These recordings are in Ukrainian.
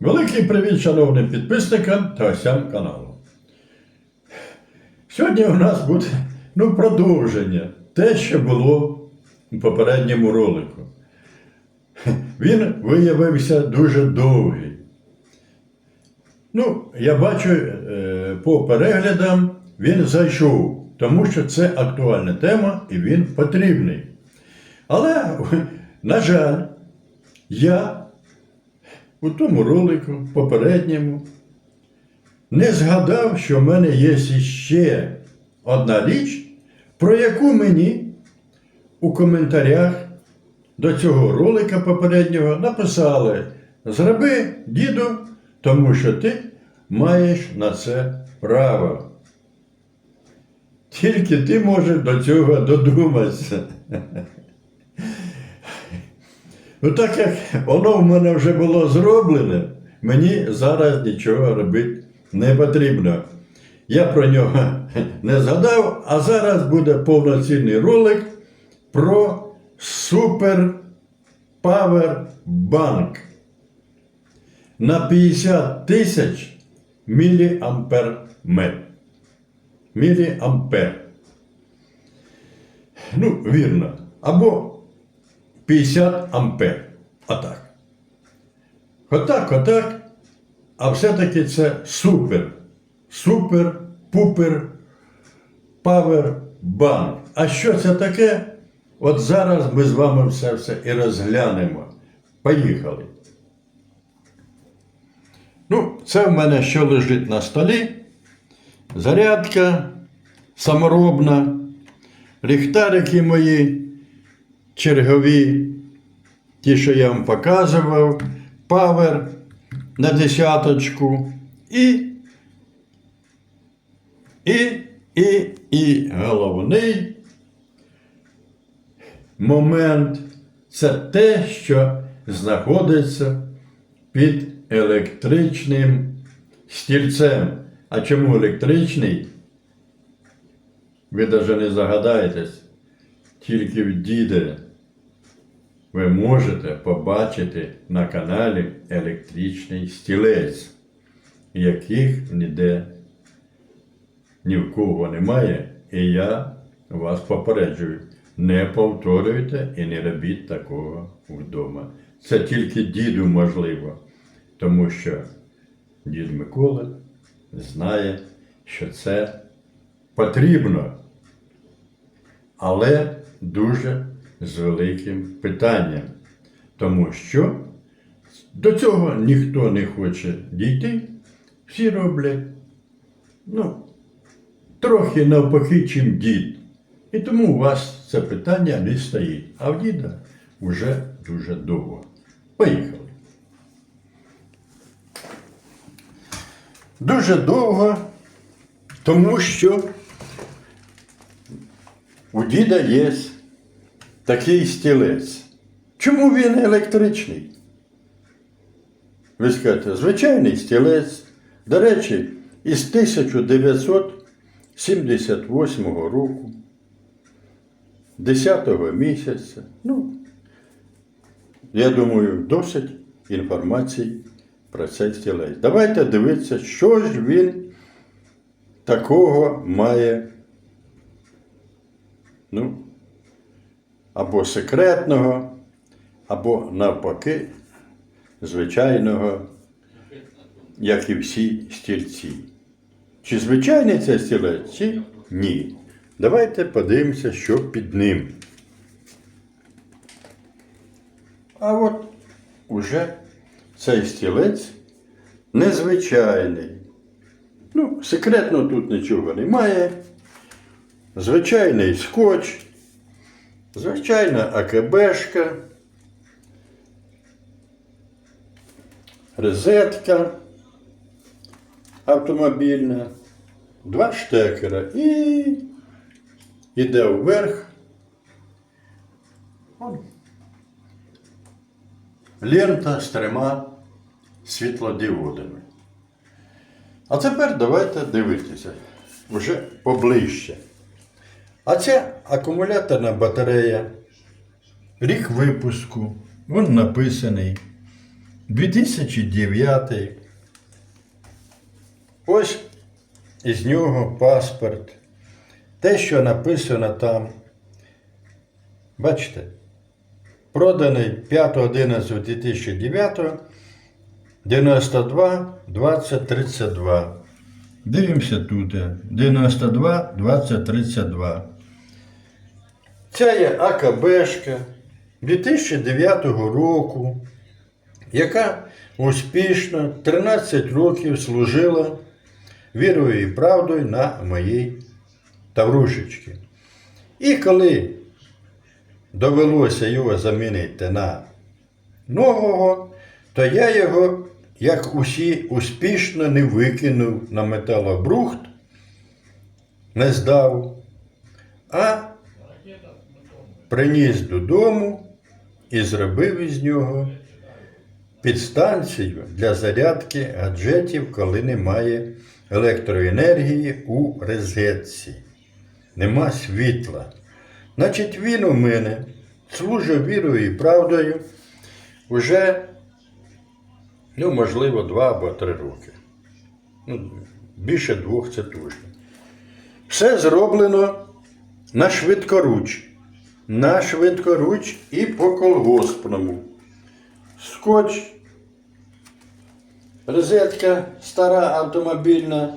Великий привіт шановним підписникам та гостям каналу. Сьогодні у нас буде ну, продовження те, що було у попередньому ролику. Він виявився дуже довгий. Ну, я бачу е, по переглядам, він зайшов, тому що це актуальна тема і він потрібний. Але, на жаль, я у тому ролику, попередньому, не згадав, що в мене є ще одна річ, про яку мені у коментарях до цього ролика попереднього написали: зроби, діду, тому що ти маєш на це право. Тільки ти можеш до цього додуматися. Ну, так як воно в мене вже було зроблене, мені зараз нічого робити не потрібно. Я про нього не згадав, а зараз буде повноцінний ролик про Power Bank на 50 тисяч міліампер. Міліампер. Ну, вірно. Або 50 ампер. Отак. Отак, отак. А все-таки це супер. Супер, пупер, павер банк. А що це таке? От зараз ми з вами все все і розглянемо. Поїхали. Ну, це в мене що лежить на столі. Зарядка саморобна, ліхтарики мої чергові, ті, що я вам показував, павер на десяточку і, і, і, і головний момент це те, що знаходиться під електричним стільцем. А чому електричний? Ви навіть не загадаєтесь тільки в діде ви можете побачити на каналі електричний стілець, яких ніде ні в кого немає, і я вас попереджую. Не повторюйте і не робіть такого вдома. Це тільки діду можливо, тому що дід Микола знає, що це потрібно але дуже з великим питанням. Тому що до цього ніхто не хоче дійти, всі роблять, ну, трохи навпаки, чим дід. І тому у вас це питання не стоїть. А в діда вже дуже довго. Поїхали. Дуже довго, тому що у діда є такий стілець. Чому він електричний? Ви скажете, звичайний стілець, до речі, із 1978 року, 10 місяця. Ну, я думаю, досить інформації про цей стілець. Давайте дивитися, що ж він такого має ну, або секретного, або навпаки, звичайного, як і всі стільці. Чи звичайний це стілець, чи ні? Давайте подивимося, що під ним. А от уже цей стілець незвичайний. Ну, секретно тут нічого немає звичайний скотч, звичайна АКБшка, розетка автомобільна, два штекера і йде вверх. Лента з трьома світлодіодами. А тепер давайте дивитися вже поближче. А це акумуляторна батарея. Рік випуску. Він написаний. 2009. Ось із нього паспорт. Те, що написано там. Бачите? Проданий 5.11.2009, 92 20 32. Дивимося тут. 92 20 32. Ця є АКБшка 2009 року, яка успішно 13 років служила вірою і правдою на моїй Таврушечці. І коли довелося його замінити на нового, то я його, як усі, успішно не викинув на металобрухт, не здав, а приніс додому і зробив із нього підстанцію для зарядки гаджетів, коли немає електроенергії у розетці. Нема світла. Значить, він у мене служив вірою і правдою уже, ну, можливо, два або три роки. Ну, більше двох це точно. Все зроблено на швидкоруч. На швидкоруч і по колгоспному. Скотч, розетка стара автомобільна,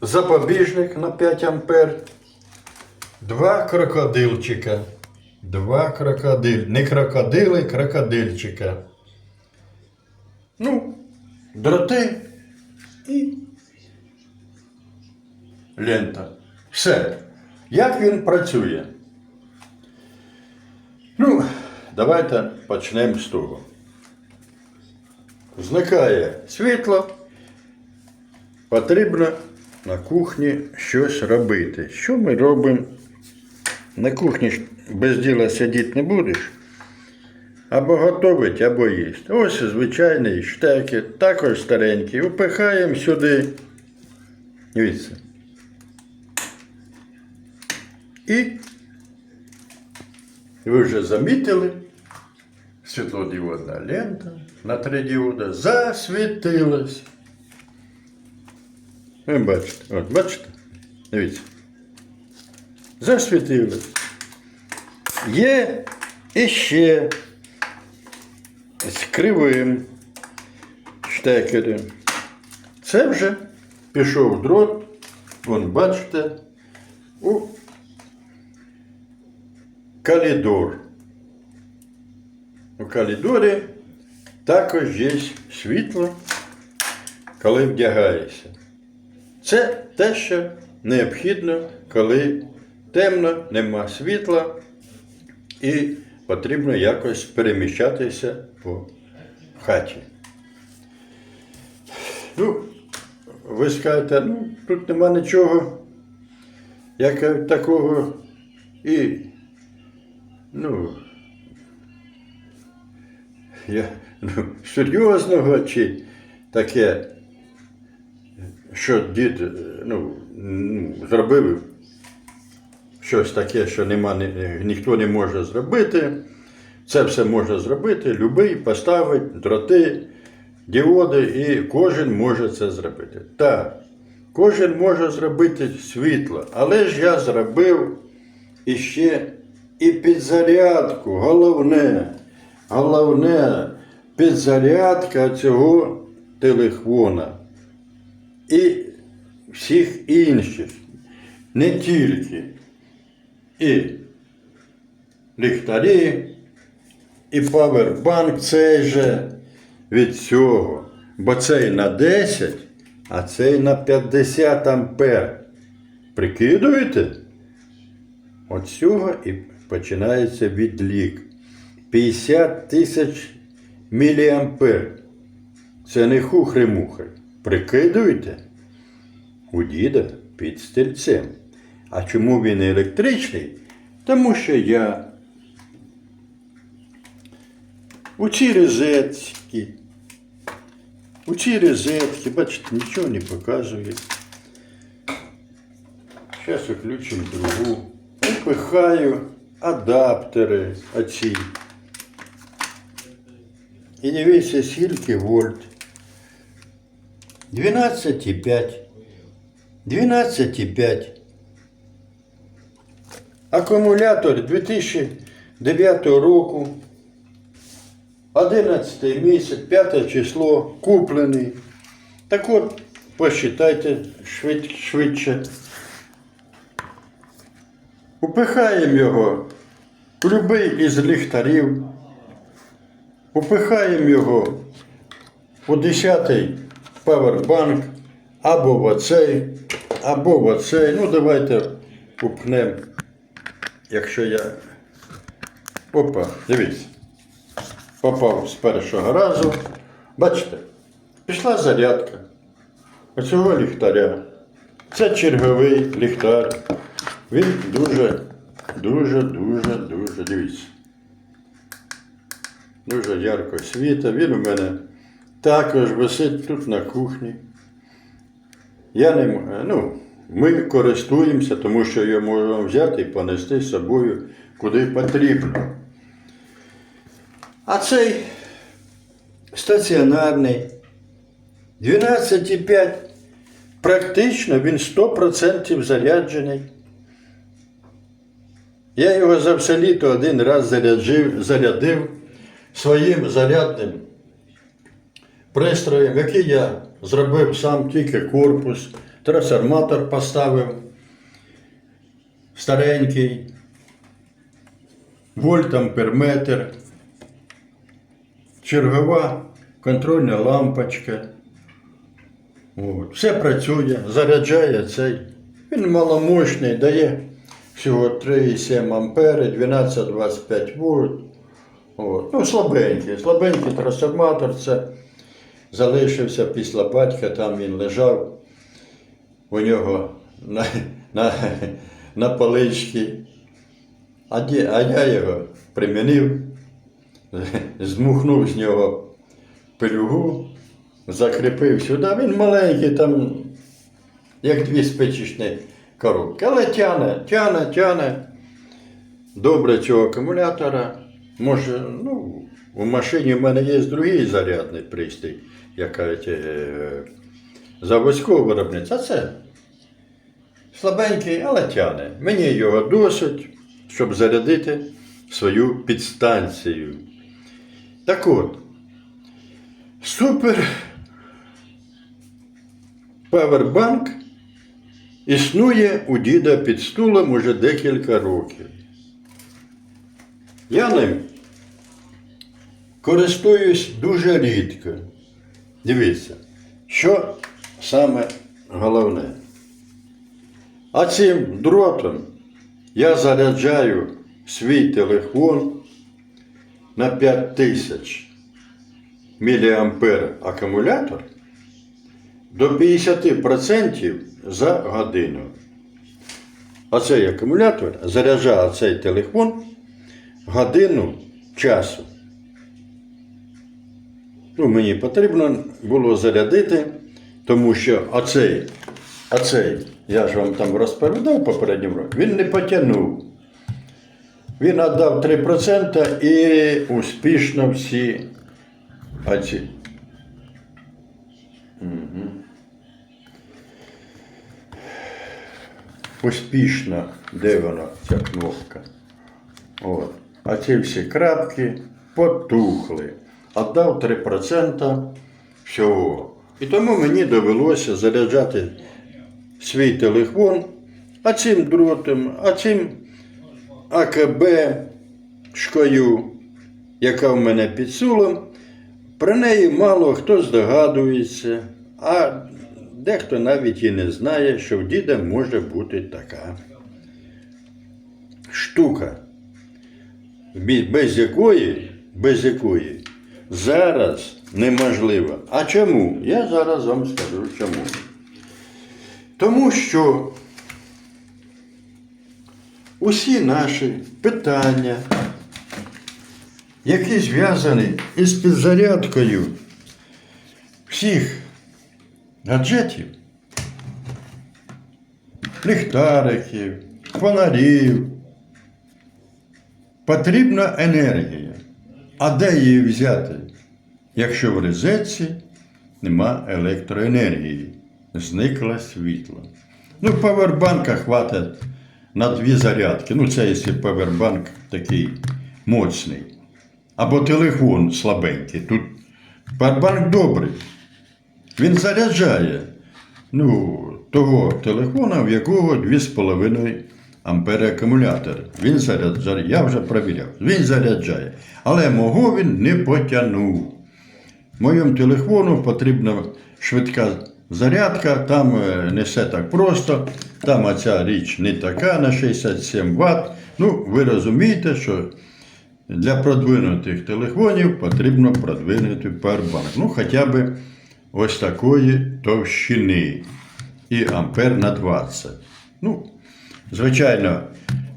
запобіжник на 5 ампер, два крокодилчика. Два крокодиль. Не крокодили, крокодильчика. Ну, дроти і лента. Все. Як він працює? Ну, давайте почнемо з того. Зникає світло, потрібно на кухні щось робити. Що ми робимо? На кухні без діла сидіти не будеш. Або готовить, або їсти. Ось звичайний штеки, також старенький. Упихаємо сюди. Дивіться. І ви вже замітили, світлодіодна лента на три діода засвітилась. Ви бачите, от бачите? Дивіться. Засвітилась. Є іще з кривим штекерем. Це вже пішов дрот, вон бачите, у калідор. У калідорі також є світло, коли вдягаєшся. Це те, що необхідно, коли темно, нема світла і потрібно якось переміщатися по хаті. Ну, ви скажете, ну, тут нема нічого, як такого і, ну, я, ну, серйозного чи таке, що дід е, ну, ну, зробив щось таке, що нема, ні- ніхто не може зробити. Це все може зробити, любий поставить дроти, діоди, і кожен може це зробити. Так, кожен може зробити світло, але ж я зробив іще і підзарядку. Головне, головне підзарядка цього телефона і всіх інших, не тільки і ліхтарі, і павербанк цей же від цього. Бо цей на 10, а цей на 50 ампер. Прикидуєте? От цього і починається відлік. 50 тисяч міліампер. Це не хухри-мухри. Прикидуєте? У діда під стільцем. А чому він електричний? Тому що я у цій розетці, у цій розетці, бачите, нічого не показує. Зараз включимо другу. Випихаю адаптери оці. І дивіться, скільки вольт. 12,5. 12,5. Акумулятор 2009 року. 11 місяць, 5 число, куплений. Так от, посчитайте швид, швидше. Упихаємо його в будь-який із ліхтарів. Упихаємо його у 10-й павербанк або в оцей, або в оцей. Ну, давайте упнемо, якщо я. Опа, дивіться. Попав з першого разу. Бачите, пішла зарядка оцього ліхтаря. Це черговий ліхтар. Він дуже, дуже, дуже, дуже, дивіться. Дуже ярко світить. Він у мене також висить тут на кухні. Я не, ну, ми користуємося, тому що його можемо взяти і понести з собою куди потрібно. А цей стаціонарний 12,5 практично він 100% заряджений. Я його за все літо один раз заряджив, зарядив своїм зарядним пристроєм, який я зробив сам тільки корпус, трансформатор поставив старенький, вольт амперметр, чергова контрольна лампочка. От. Все працює, заряджає цей. Він маломощний, дає всього 3,7 ампери, 12-25 вольт. От. Ну, слабенький, слабенький трансформатор це залишився після батька, там він лежав у нього на, на, на поличці. А, а я його примінив, змухнув з нього пилюгу, закріпив сюди. Він маленький, там, як дві спичечні коробки. Але тяне, тяне, тяне. Добре цього акумулятора. Може, ну, у машині в мене є другий зарядний пристрій, як кажуть, е, заводського виробництва. А це слабенький, але тяне. Мені його досить, щоб зарядити свою підстанцію. Так от, супер павербанк існує у діда під стулом уже декілька років. Я ним користуюсь дуже рідко. Дивіться, що саме головне. А цим дротом я заряджаю свій телефон на 5000 мА акумулятор до 50% за годину. Оцей акумулятор заряджає цей телефон годину часу. Ну, мені потрібно було зарядити, тому що оцей, оцей, я ж вам там розповідав попередньому році, він не потягнув. Він віддав 3% і успішно всі оці. Успішно, де вона, ця кнопка. От. А ці всі крапки потухли. Отдав 3% всього. І тому мені довелося заряджати свій телефон, а цим дротом, а цим АКБ шкою, яка в мене під сулом. Про неї мало хто здогадується, а дехто навіть і не знає, що в діда може бути така штука без якої, без якої зараз неможливо. А чому? Я зараз вам скажу чому. Тому що усі наші питання, які зв'язані із підзарядкою всіх гаджетів, ліхтариків, фонарів, Потрібна енергія. А де її взяти? якщо в розетці нема електроенергії, зникло світло. Ну, павербанка хватить на дві зарядки. Ну, це якщо павербанк такий моцний. Або телефон слабенький. Тут павербанк добрий. Він заряджає ну, того телефона, в якого 2,5 ампери акумулятор. Він заряджає, я вже перевіряв, він заряджає. Але мого він не потягнув. Моєму телефону потрібна швидка зарядка, там е, не все так просто, там оця річ не така на 67 Вт. Ну, ви розумієте, що для продвинутих телефонів потрібно продвинути павербанк. Ну, хоча б ось такої товщини. І ампер на 20. Ну, звичайно,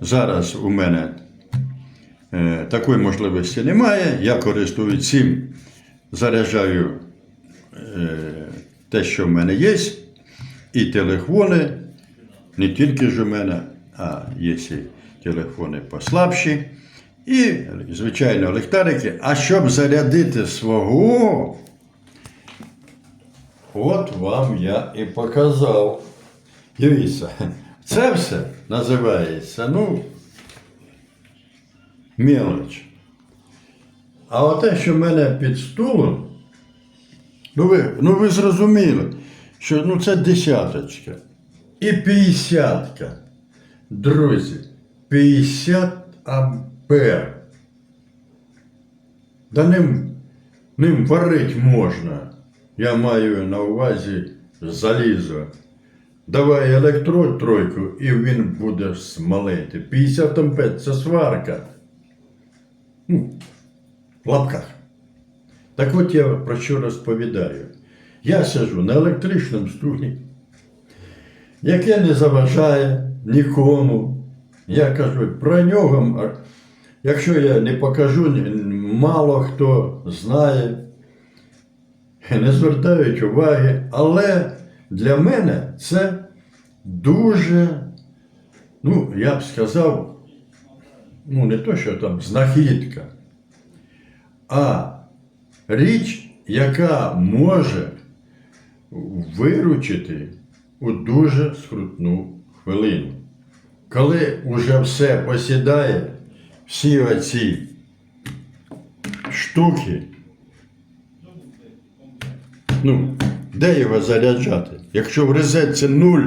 зараз у мене е, такої можливості немає. Я користуюсь цим, заряджаю е, те, що в мене є, і телефони, не тільки ж у мене, а є телефони послабші. І, звичайно, ліхтарики. А щоб зарядити свого, от вам я і показав. Дивіться, це все називається, ну, мелоч. А оте, що в мене під стулом, ну ви, ну ви зрозуміли, що ну, це десяточка. І п'ятдесятка. Друзі, 50 ампер. Да ним, ним варить можна. Я маю на увазі залізо. Давай електрод тройку, і він буде смалити. 50 ампер це сварка. Ну, в лапках. Так от я про що розповідаю. Я сижу на електричному стулі, яке не заважає нікому. Я кажу, про нього, якщо я не покажу, мало хто знає, не звертають уваги, але для мене це дуже, ну, я б сказав, ну, не то, що там знахідка, а річ, яка може виручити у дуже скрутну хвилину. Коли уже все посідає, всі оці штуки, ну, де його заряджати? Якщо в розетці нуль,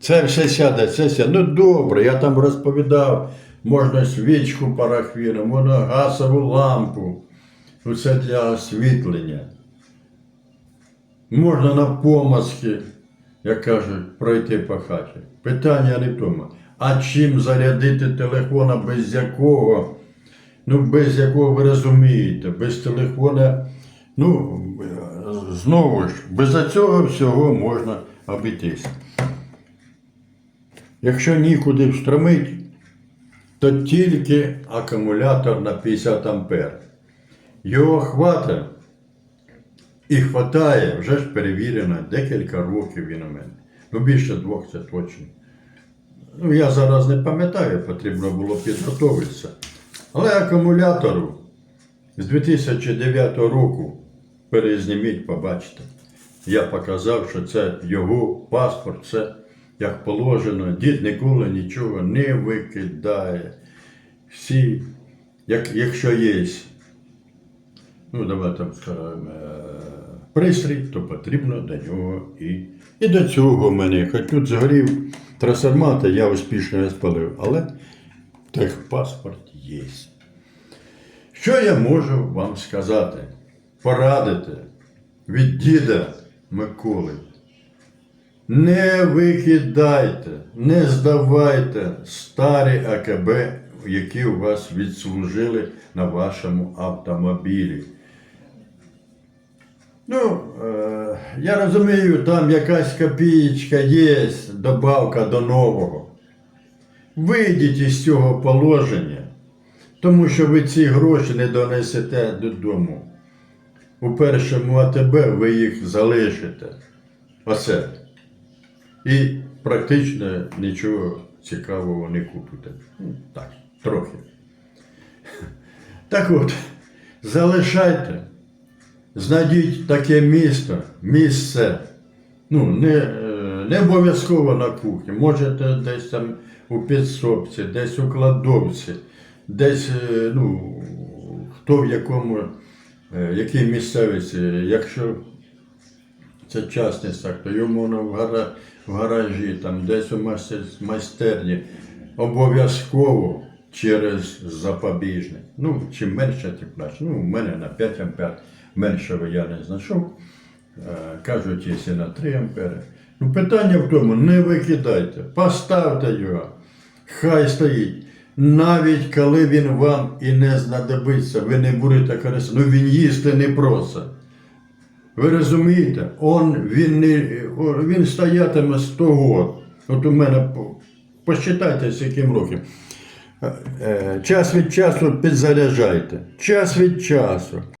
це все сяде, це сяде. Ну добре, я там розповідав, можна свічку парафіну, можна газову лампу. Це для освітлення. Можна на помазки, як кажуть, пройти по хаті. Питання не в тому. А чим зарядити телефона, без якого, ну, без якого ви розумієте, без телефона, ну, знову ж, без цього всього можна обійтись. Якщо нікуди встромить, то тільки акумулятор на 50 ампер. Його хватить і хватає, вже ж перевірено, декілька років він у мене. Ну, більше двох це точно. Ну, я зараз не пам'ятаю, потрібно було підготуватися. Але акумулятору з 2009 року перезніміть, побачите. Я показав, що це його паспорт, це як положено. Дід ніколи нічого не викидає. Всі, як, якщо є ну, давай там скажемо, е, пристрій, то потрібно до нього і. І до цього в мене, хоч тут згорів трансформатор, я успішно його спалив, але техпаспорт є. Що я можу вам сказати? Порадити від діда Миколи. Не викидайте, не здавайте старі АКБ, які у вас відслужили на вашому автомобілі. Ну, е, я розумію, там якась копієчка є, добавка до нового. Вийдіть із цього положення, тому що ви ці гроші не донесете додому. У першому АТБ ви їх залишите. Оце. І практично нічого цікавого не купите. Ну, Так, трохи. Так от, залишайте знайдіть таке місто, місце. Ну, не, е, не обов'язково на кухні. Можете десь там у підсобці, десь у кладовці, десь, е, ну, хто в якому, якій місцевості, якщо це частний сектор, йому в, гара, в гаражі, там, десь у майстер, майстерні, обов'язково через запобіжник. Ну, чим менше, тим краще. Ну, у мене на 5 ампер меншого я не знайшов. Е, Кажуть, якщо на 3 ампери. Ну, питання в тому, не викидайте, поставте його, хай стоїть. Навіть коли він вам і не знадобиться, ви не будете користуватися, ну він їсти не просить. Ви розумієте, он, він, не, він стоятиме 100 год. От у мене, посчитайте, з яким роком. Е, Час від часу підзаряджайте. Час від часу.